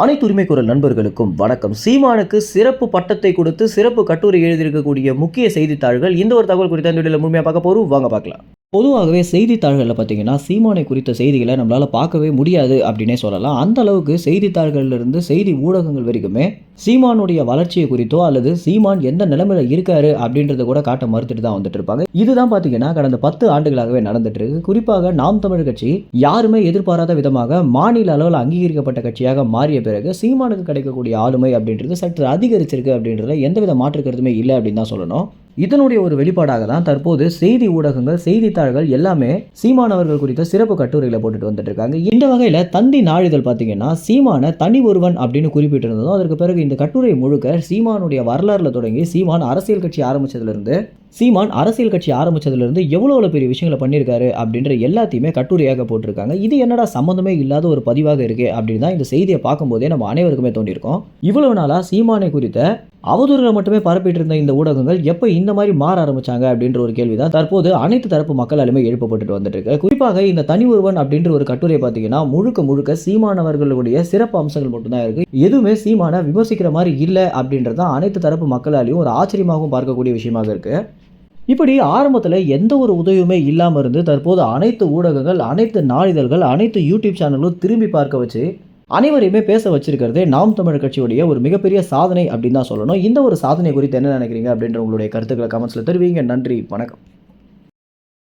அனைத்து உரிமை குரல் நண்பர்களுக்கும் வணக்கம். சீமானுக்கு சிறப்பு பட்டத்தை கொடுத்து சிறப்பு கட்டுரை எழுதியிருக்கக்கூடிய முக்கிய செய்தித்தாள்கள் இந்த ஒரு தகவல் குறித்த இந்த வீடியோவில் முழுமையாக பார்க்க போகிறோம் வாங்க பார்க்கலாம். பொதுவாகவே செய்தித்தாள்களில் பார்த்தீங்கன்னா சீமானை குறித்த செய்திகளை நம்மளால் பார்க்கவே முடியாது அப்படின்னே சொல்லலாம். அந்த அளவுக்கு செய்தித்தாள்களிலிருந்து செய்தி ஊடகங்கள் வரைக்குமே சீமானுடைய வளர்ச்சியை குறித்தோ அல்லது சீமான் எந்த நிலைமையில் இருக்காரு அப்படின்றத கூட காட்ட மறுத்துட்டு தான் வந்துட்டு இருப்பாங்க. இதுதான் பார்த்தீங்கன்னா கடந்த பத்து ஆண்டுகளாகவே நடந்துட்டு இருக்கு. குறிப்பாக நாம் தமிழ் கட்சி யாருமே எதிர்பாராத விதமாக மாநில அளவில் அங்கீகரிக்கப்பட்ட கட்சியாக மாறிய பிறகு சீமானுக்கு கிடைக்கக்கூடிய ஆளுமை அப்படின்றது சற்று அதிகரிச்சிருக்கு அப்படின்றதுல எந்தவித மாற்று கருத்துமே இல்லை அப்படின்னு தான் சொல்லணும். இதனுடைய ஒரு வெளிப்பாடாக தான் தற்போது செய்தி ஊடகங்கள் செய்தித்தாள்கள் எல்லாமே சீமானவர்கள் குறித்த சிறப்பு கட்டுரைகளை போட்டுட்டு வந்துட்டு இருக்காங்க. இந்த வகையில் தந்தி நாளிதழ் பார்த்தீங்கன்னா சீமான தனி ஒருவன் அப்படின்னு குறிப்பிட்டிருந்ததும் அதற்கு பிறகு இந்த கட்டுரை முழுக்க சீமானுடைய வரலாறுல தொடங்கி சீமான் அரசியல் கட்சி ஆரம்பிச்சதுலேருந்து சீமான் அரசியல் கட்சி ஆரம்பிச்சதுலேருந்து எவ்வளோ எவ்வளோ பெரிய விஷயங்களை பண்ணியிருக்காரு அப்படின்ற எல்லாத்தையுமே கட்டுரையாக போட்டிருக்காங்க. இது என்னடா சம்மந்தமே இல்லாத ஒரு பதிவாக இருக்கே அப்படின்னு தான் இந்த செய்தியை பார்க்கும்போதே நம்ம அனைவருக்குமே தோண்டியிருக்கோம் இவ்வளவு நாளாக சீமானை குறித்த அவதூறுகளை மட்டுமே பரப்பிட்டு இருந்த இந்த ஊடகங்கள் எப்போ இந்த மாதிரி மாற ஆரம்பிச்சாங்க அப்படின்ற ஒரு கேள்வி தான் தற்போது அனைத்து தரப்பு மக்களாலுமே எழுப்பப்பட்டுட்டு வந்துட்டு இருக்கு குறிப்பாக இந்த தனி ஒருவன் அப்படின்ற ஒரு கட்டுரை பார்த்தீங்கன்னா முழுக்க முழுக்க சீமானவர்களுடைய சிறப்பு அம்சங்கள் மட்டும்தான் இருக்கு. எதுவுமே சீமான விமர்சிக்கிற மாதிரி இல்லை அப்படின்றது தான் அனைத்து தரப்பு மக்களாலையும் ஒரு ஆச்சரியமாகவும் பார்க்கக்கூடிய விஷயமாக இருக்கு. இப்படி ஆரம்பத்தில் எந்த ஒரு உதவியுமே இல்லாமல் இருந்து தற்போது அனைத்து ஊடகங்கள் அனைத்து நாளிதழ்கள் அனைத்து யூடியூப் சேனல்களும் திரும்பி பார்க்க வச்சு அனைவரையுமே பேச வச்சிருக்கிறதே நாம் தமிழர் கட்சியுடைய ஒரு மிகப்பெரிய சாதனை அப்படின்னு தான் சொல்லணும். இந்த ஒரு சாதனை குறித்து என்ன நினைக்கிறீங்க அப்படின்ற உங்களுடைய கருத்துக்களை கமெண்ட்ஸில் தெரிவிங்க. நன்றி வணக்கம்.